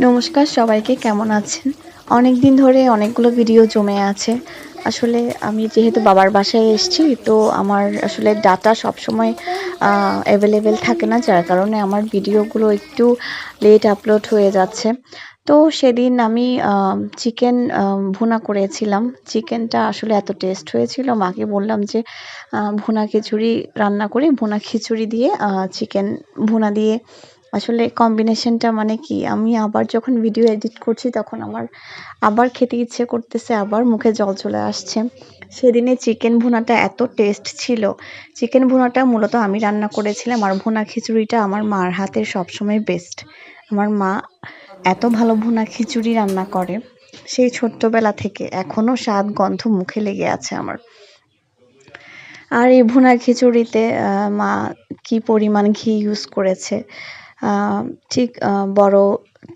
নমস্কার, সবাইকে কেমন আছেন? অনেক দিন ধরে অনেকগুলো ভিডিও জমে আছে। আসলে আমি যেহেতু বাবার বাসায় এসেছি, তো আমার আসলে ডাটা সবসময় অ্যাভেলেবেল থাকে না, যার কারণে আমার ভিডিওগুলো একটু লেট আপলোড হয়ে যাচ্ছে। তো সেদিন আমি চিকেন ভুনা করেছিলাম। চিকেনটা আসলে এত টেস্ট হয়েছিল, মাকে বললাম যে ভুনা খিচুড়ি রান্না করে, ভুনা খিচুড়ি দিয়ে চিকেন ভুনা দিয়ে আসলে কম্বিনেশনটা মানে কি? আমি আবার যখন ভিডিও এডিট করছি তখন আমার আবার খেতে ইচ্ছে করতেছে, আবার মুখে জল চলে আসছে। সেদিনে চিকেন ভুনাটা এত টেস্ট ছিল। চিকেন ভুনাটা মূলত আমি রান্না করেছিলাম আর ভুনা খিচুড়িটা আমার মার হাতের সবসময় বেস্ট আমার মা এত ভালো ভুনা খিচুড়ি রান্না করে। সেই ছোট্টবেলা থেকে এখনও স্বাদ গন্ধ মুখে লেগে আছে আমার। আর এই ভুনা খিচুড়িতে মা কি পরিমাণ ঘি ইউজ করেছে? ঠিক বড়